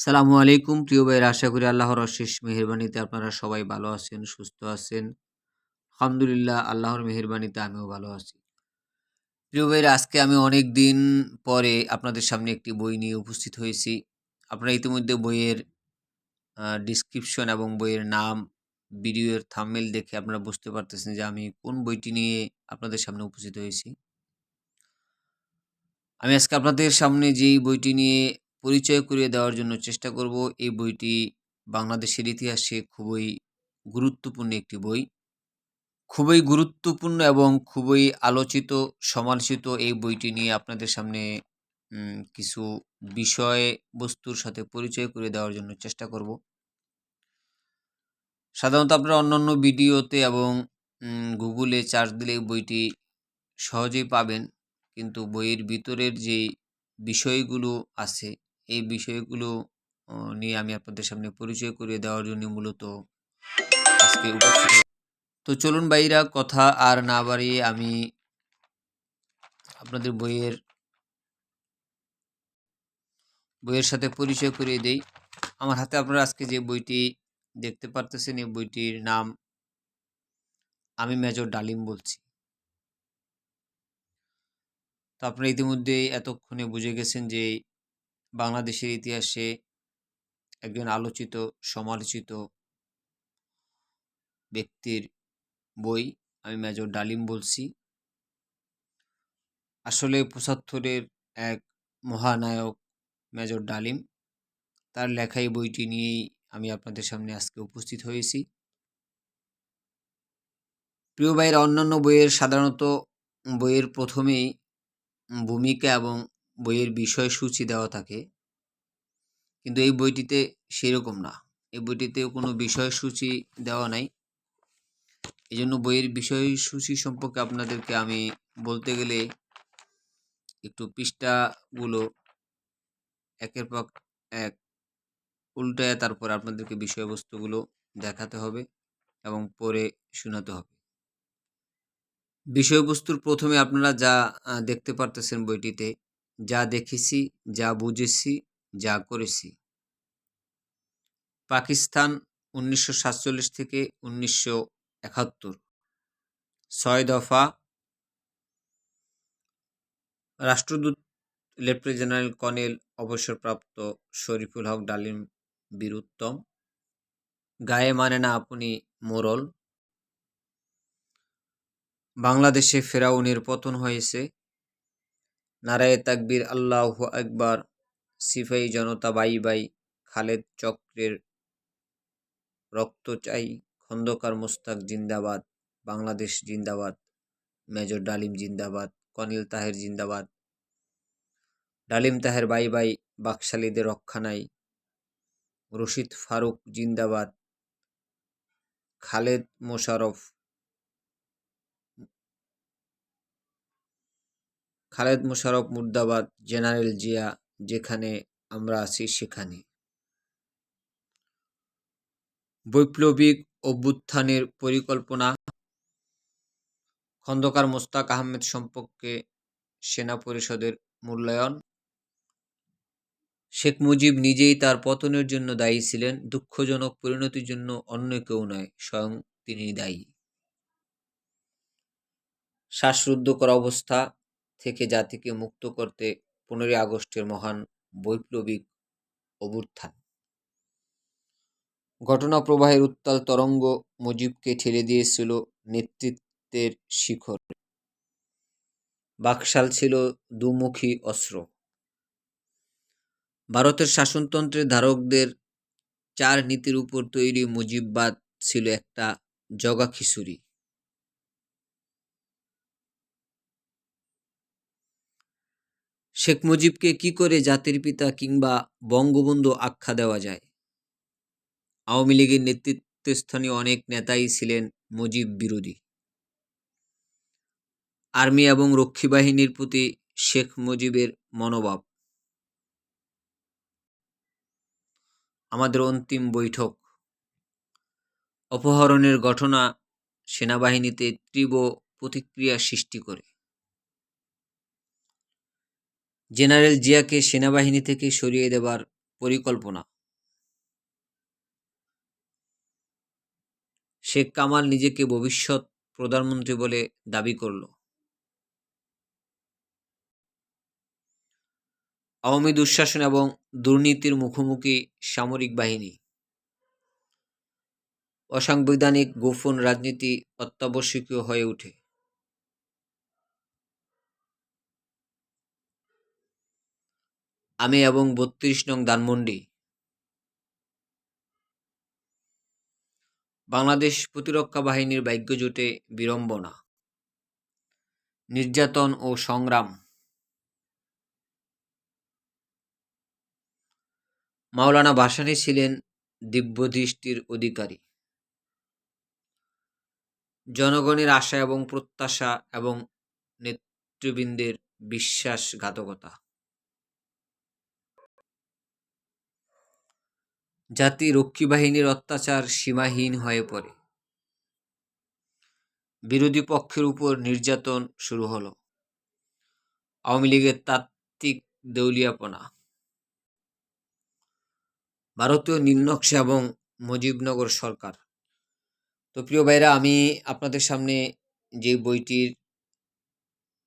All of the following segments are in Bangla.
সালামু আলাইকুম, প্রিয় ভাইয়ের আশা করি আল্লাহর অশেষ মেহেরবানিতে আপনারা সবাই ভালো আছেন, সুস্থ আছেন। আলহামদুলিল্লাহ, আল্লাহর মেহেরবানিতে আমিও ভালো আছি। প্রিয় ভাইয়ের আজকে আমি অনেক দিন পরে আপনাদের সামনে একটি বই নিয়ে উপস্থিত হয়েছি। আপনারা ইতিমধ্যে বইয়ের ডিসক্রিপশন এবং বইয়ের নাম ভিডিওর থাম্মেল দেখে আপনারা বুঝতে পারতেছেন যে আমি কোন বইটি নিয়ে আপনাদের সামনে উপস্থিত হয়েছি। আমি আজকে আপনাদের সামনে যেই বইটি নিয়ে পরিচয় করিয়ে দেওয়ার জন্য চেষ্টা করব। এই বইটি বাংলাদেশের ইতিহাসে খুবই গুরুত্বপূর্ণ একটি বই। খুবই গুরুত্বপূর্ণ এবং খুবই আলোচিত, সমালোচিত এই বইটি নিয়ে আপনাদের সামনে কিছু বিষয় বস্তুর সাথে পরিচয় করে দেওয়ার জন্য চেষ্টা করব। সাধারণত আপনারা অন্যান্য ভিডিওতে এবং গুগলে চার্জ দিলে বইটি সহজেই পাবেন। কিন্তু বইয়ের ভিতরের যে বিষয়গুলো আছে এই বিষয়গুলো নিয়ে আমি আপনাদের সামনে পরিচয় করিয়ে দেওয়ার জন্য মূলত আজকে উপস্থিত তো চলুন বাইরা কথা আর না বাড়িয়ে আমি আপনাদের বইয়ের বইয়ের সাথে পরিচয় করিয়ে দেই। আমার হাতে আপনারা আজকে যে বইটি দেখতে পারতেছেন, এই বইটির নাম আমি মেজর ডালিম বলছি। তো আপনারা ইতিমধ্যে এতক্ষণে বুঝে গেছেন যে বাংলাদেশের ইতিহাসে একজন আলোচিত, সমালোচিত ব্যক্তির বই আমি মেজর ডালিম বলছি। আসলে পঁচাত্তরের এক মহানায়ক মেজর ডালিম, তার লেখাই বইটি নিয়েই আমি আপনাদের সামনে আজকে উপস্থিত হয়েছি। প্রিয় ভাইয়ের, অন্যান্য বইয়ের সাধারণত বইয়ের প্রথমেই ভূমিকা এবং বইয়ের বিষয়সূচি দেওয়া থাকে। কিন্তু এই বইটিতে সেরকম না। এই বইটিতে কোনো বিষয়সূচি দেওয়া নাই। এই জন্য বইয়ের বিষয়সূচি সম্পর্কে আপনাদেরকে আমি বলতে গেলে একটু পৃষ্ঠাগুলো একের পর এক উল্টায় তারপর আপনাদেরকে বিষয়বস্তুগুলো দেখাতে হবে এবং পরে শোনাতে হবে। বিষয়বস্তুর প্রথমে আপনারা যা দেখতে পারতেছেন বইটিতে যা দেখেছি, যা বুঝেছি, যা করেছি। পাকিস্তান উনিশশো সাতচল্লিশ থেকে উনিশশো একাত্তর। ছয় দফা রাষ্ট্রদূত লেফটেন্যান্ট জেনারেল কর্নেল অবসরপ্রাপ্ত শরীফুল হক ডালিম বীরুত্তম। গায়ে মানে না আপনি মোরল। বাংলাদেশে ফেরাউনের পতন হয়েছে। নারায়ে তাকবীর, আল্লাহ একবার সিফাই জনতা বাই বাই, খালেদ চক্রের রক্ত চাই, খন্দকার মোস্তাক জিন্দাবাদ, বাংলাদেশ জিন্দাবাদ, মেজর ডালিম জিন্দাবাদ, কনিল তাহের জিন্দাবাদ। ডালিম তাহের বাই বাই, বাকশালীদের রক্ষা নাই। রশিদ ফারুক জিন্দাবাদ। খালেদ মোশারফ খালেদ মোশারফ মুর্দাবাদ, জেনারেল জিয়া, যেখানে আমরা আছি সেখানে। বৈপ্লবিক অভ্যুত্থানের পরিকল্পনা, খন্দকার মোস্তাক আহমেদ সম্পর্কে সেনা পরিষদের মূল্যায়ন। শেখ মুজিব নিজেই তার পতনের জন্য দায়ী ছিলেন, দুঃখজনক পরিণতির জন্য অন্য কেউ নয়, স্বয়ং তিনি দায়ী। শ্বাসরুদ্ধ করা অবস্থা থেকে জাতিকে মুক্ত করতে পনেরোই আগস্টের মহান বৈপ্লবিক অভ্যুত্থান। ঘটনা প্রবাহের উত্তাল তরঙ্গ মুজিবকে ঠেলে দিয়েছিল নেতৃত্বের শিখর। বাকশাল ছিল দুমুখী অস্ত্র। ভারতের শাসনতন্ত্রের ধারকদের চার নীতির উপর তৈরি মুজিববাদ ছিল একটা জগা খিচুড়ি। শেখ মুজিবকে কি করে জাতির পিতা কিংবা বঙ্গবন্ধু আখ্যা দেওয়া যায়? আওয়ামী লীগের নেতৃত্বস্থানীয় অনেক নেতাই ছিলেন মুজিব বিরোধী। আর্মি এবং রক্ষী বাহিনীর প্রতি শেখ মুজিবের মনোভাব। আমাদের অন্তিম বৈঠক। অপহরণের ঘটনা সেনাবাহিনীতে তীব্র প্রতিক্রিয়া সৃষ্টি করে। জেনারেল জিয়াকে সেনাবাহিনী থেকে সরিয়ে দেবার পরিকল্পনা। শেখ কামাল নিজেকে ভবিষ্যৎ প্রধানমন্ত্রী বলে দাবি করল। আওয়ামী দুঃশাসন এবং দুর্নীতির মুখোমুখি সামরিক বাহিনী। অসাংবিধানিক গোপন রাজনীতি অত্যাবশ্যকীয় হয়ে ওঠে। আমি এবং বত্রিশ নং ধানমন্ডি। বাংলাদেশ প্রতিরক্ষা বাহিনীর ভাগ্যজোটে বিড়ম্বনা, নির্যাতন ও সংগ্রাম। মাওলানা ভাসানী ছিলেন দিব্যদৃষ্টির অধিকারী। জনগণের আশা এবং প্রত্যাশা এবং নেতৃবৃন্দের বিশ্বাসঘাতকতা। জাতি রক্ষী বাহিনীর অত্যাচার সীমাহীন হয়ে পড়ে। বিরোধী পক্ষের উপর নির্যাতন শুরু হলো। আওয়ামী লীগের তাত্ত্বিক দেউলিয়াপনা। ভারতীয় নীলনকশা এবং মুজিবনগর সরকার। তো প্রিয় ভাইরা, আমি আপনাদের সামনে যে বইটির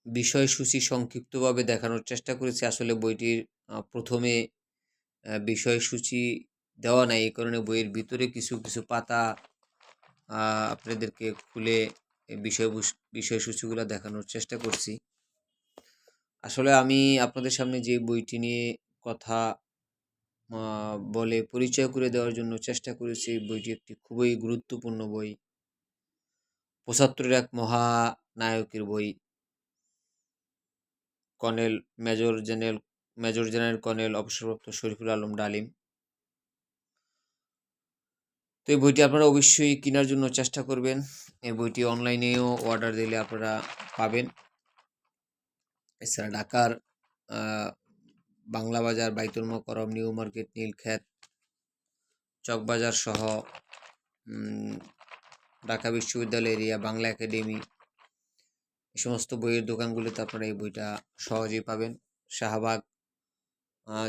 বিষয়সূচি সংক্ষিপ্তভাবে দেখানোর চেষ্টা করেছি, আসলে বইটির প্রথমে বিষয়সূচি দেওয়া নাই। এই কারণে বইয়ের ভিতরে কিছু কিছু পাতা আপনাদেরকে খুলে বিষয় বিষয়সূচিগুলো দেখানোর চেষ্টা করছি। আসলে আমি আপনাদের সামনে যে বইটি নিয়ে কথা বলে পরিচয় করে দেওয়ার জন্য চেষ্টা করেছি বইটি একটি খুবই গুরুত্বপূর্ণ বই। পঁচাত্তরের এক মহানায়কের বই। Colonel, major general major general colonel অবসরপ্রাপ্ত শরীফুল আলম ডালিম। তো এই বইটি আপনারা অবশ্যই কেনার জন্য চেষ্টা করবেন। এই বইটি অনলাইনেও অর্ডার দিলে আপনারা পাবেন। এছাড়া ঢাকার বাংলা বাজার, বাইতুল মকরম নিউ মার্কেট, নীলক্ষেত, চকবাজার সহ ঢাকা বিশ্ববিদ্যালয় এরিয়া, বাংলা একাডেমি, এই সমস্ত বইয়ের দোকানগুলিতে আপনারা এই বইটা সহজেই পাবেন। শাহবাগ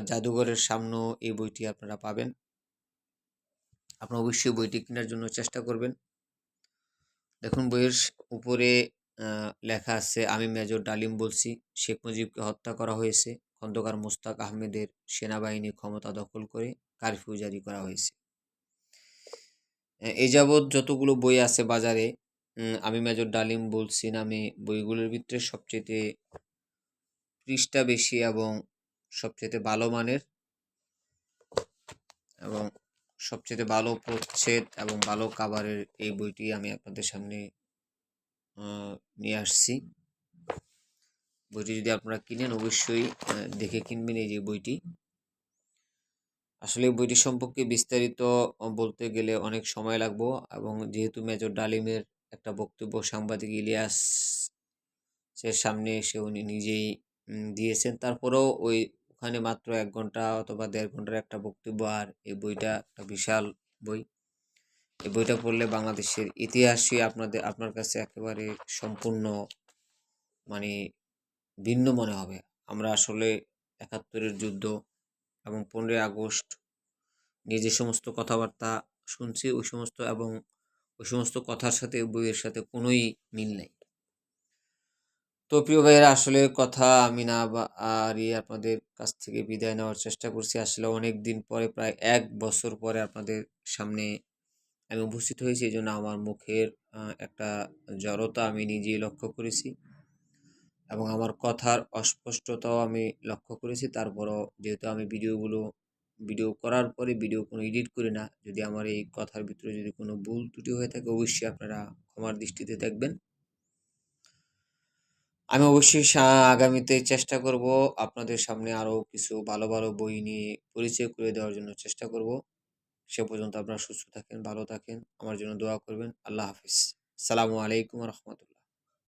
জাদুঘরের সামনেও এই বইটি আপনারা পাবেন। আপনারা অবশ্যই বইটি কেনার জন্য চেষ্টা করবেন। দেখুন, বইয়ের উপরে লেখা আছে, আমি মেজর ডালিম বলছি, শেখ মুজিবকে হত্যা করা হয়েছে, খন্দকার মুস্তাক আহমেদের সেনাবাহিনী ক্ষমতা দখল করে কারফিউ জারি করা হয়েছে। এই যাবৎ যতগুলো বই আছে বাজারে আমি মেজর ডালিম বলছি নামে বইগুলোর ভিতরে সবচেয়ে পৃষ্ঠা বেশি এবং সবচেয়ে ভালো মানের এবং সবচেয়ে ভালো প্রচ্ছেদ এবং ভালো কাভারের এই বইটি আমি আপনাদের সামনে নিয়ে আসছি। বইটি যদি আপনারা কিনেন, অবশ্যই দেখে কিনবেন এই যে বইটি। আসলে বইটি সম্পর্কে বিস্তারিত বলতে গেলে অনেক সময় লাগবো এবং যেহেতু মেজর ডালিমের একটা বক্তব্য সাংবাদিক ইলিয়াস সে সামনে এসে উনি নিজেই দিয়েছেন, তারপরেও ওই ওখানে মাত্র এক ঘণ্টা অথবা দেড় ঘণ্টার একটা বক্তব্য, আর এই বইটা একটা বিশাল বই। এই বইটা পড়লে বাংলাদেশের ইতিহাসই আপনাদের, আপনার কাছে একেবারে সম্পূর্ণ মানে ভিন্ন মনে হবে। আমরা আসলে একাত্তরের যুদ্ধ এবং পনেরোই আগস্ট নিয়ে যে সমস্ত কথাবার্তা শুনছি, ওই সমস্ত এবং ওই সমস্ত কথার সাথে বইয়ের সাথে কোনোই মিল নেই। তো প্রিয় ভাইয়েরা, আসলে কথা আমি না আর আপনাদের কাছ থেকে বিদায় নেওয়ার চেষ্টা করছি। আসলে অনেক দিন পরে, প্রায় এক বছর পরে আপনাদের সামনে আমি উপস্থিত হয়েছি। এই জন্য আমার মুখের একটা জড়তা আমি নিজেই লক্ষ্য করেছি এবং আমার কথার অস্পষ্টতাও আমি লক্ষ্য করেছি। তারপরও যেহেতু আমি ভিডিওগুলো, ভিডিও করার পরে ভিডিও কোনো এডিট করি না, যদি আমার এই কথার ভিতরে যদি কোনো ভুল ত্রুটি হয়ে থাকে, অবশ্যই আপনারা ক্ষমার দৃষ্টিতে দেখবেন। আমি অবশ্যই আগামীতে চেষ্টা করব আপনাদের সামনে আরও কিছু ভালো ভালো বই নিয়ে পরিচয় করে দেওয়ার জন্য চেষ্টা করব। সে পর্যন্ত আপনারা সুস্থ থাকেন, ভালো থাকেন। আমার জন্য দোয়া করবেন। আল্লাহ হাফিজ। সালামু আলাইকুম রহমতুল্লাহ।